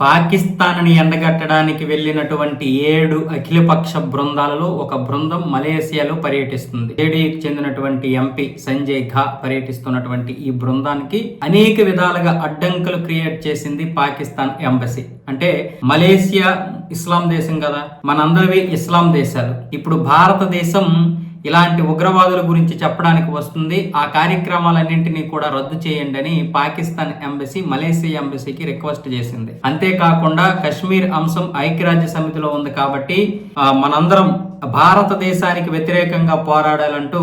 పాకిస్తాన్ని ఎండగట్టడానికి వెళ్ళినటువంటి ఏడు అఖిలపక్ష బృందాలలో ఒక బృందం మలేసియాలో పర్యటిస్తుంది. జేడీకి చెందినటువంటి ఎంపీ సంజయ్ ఘా పర్యటిస్తున్నటువంటి ఈ బృందానికి అనేక విధాలుగా అడ్డంకులు క్రియేట్ చేసింది పాకిస్తాన్ ఎంబసీ. అంటే మలేసియా ఇస్లాం దేశం కదా మనందరివి ఇస్లాం దేశాలు. ఇప్పుడు భారతదేశం ఇలాంటి ఉగ్రవాదుల గురించి చెప్పడానికి వస్తుంది. ఆ కార్యక్రమాలన్నింటినీ కూడా రద్దు చేయండి అని పాకిస్తాన్ ఎంబసీ మలేసియా ఎంబసీకి రిక్వెస్ట్ చేసింది. అంతేకాకుండా కశ్మీర్ అంశం ఐక్యరాజ్య సమితిలో ఉంది కాబట్టి మనందరం భారతదేశానికి వ్యతిరేకంగా పోరాడాలంటూ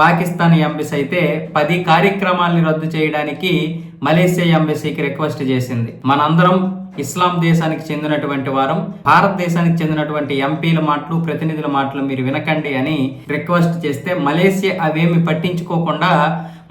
పాకిస్తాన్ ఎంబసీ అయితే పది కార్యక్రమాల్ని రద్దు చేయడానికి మలేసియా ఎంబసీకి రిక్వెస్ట్ చేసింది. మనందరం ఇస్లాం దేశానికి చెందినటువంటి వారం భారతదేశానికి చెందినటువంటి ఎంపీల మాటలు ప్రతినిధుల మాటలు మీరు వినకండి అని రిక్వెస్ట్ చేస్తే మలేసియా అవేమి పట్టించుకోకుండా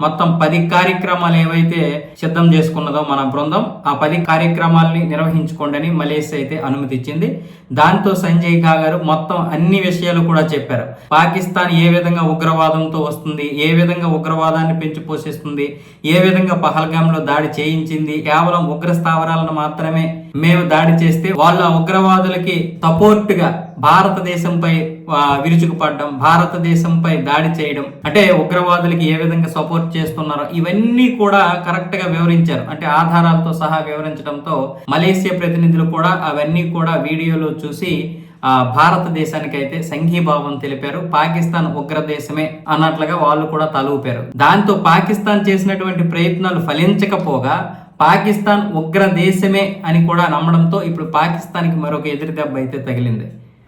మొత్తం పది కార్యక్రమాలు ఏవైతే సిద్ధం చేసుకున్నదో మన బృందం ఆ పది కార్యక్రమాలని నిర్వహించుకోండి అని మలేసియా అయితే అనుమతి ఇచ్చింది దాంతో సంజయ్ ఘా గారు మొత్తం అన్ని విషయాలు కూడా చెప్పారు. పాకిస్తాన్ ఏ విధంగా ఉగ్రవాదంతో వస్తుంది ఏ విధంగా ఉగ్రవాదాన్ని పెంచి పోషిస్తుంది ఏ విధంగా పహల్గాంలో దాడి చేయించింది కేవలం ఉగ్ర స్థావరాలను మాత్రమే మేము దాడి చేస్తే వాళ్ళ ఉగ్రవాదులకి సపోర్ట్గా భారతదేశంపై విరుచుకుపడడం భారతదేశంపై దాడి చేయడం అంటే ఉగ్రవాదులకి ఏ విధంగా సపోర్ట్ చేస్తున్నారో ఇవన్నీ కూడా కరెక్ట్గా వివరించారు. అంటే ఆధారాలతో సహా వివరించడంతో మలేసియా ప్రతినిధులు కూడా అవన్నీ కూడా వీడియోలో చూసి భారతదేశానికి అయితే సంఘీభావం తెలిపారు. పాకిస్తాన్ ఉగ్రదేశమే అన్నట్లుగా వాళ్ళు కూడా తలూపారు. దాంతో పాకిస్తాన్ చేసినటువంటి ప్రయత్నాలు ఫలించకపోగా పాకిస్తాన్ ఉగ్ర దేశమే అని కూడా నమ్మడంతో ఇప్పుడు పాకిస్తాన్కి మరొక ఎదురు దెబ్బ అయితే తగిలింది.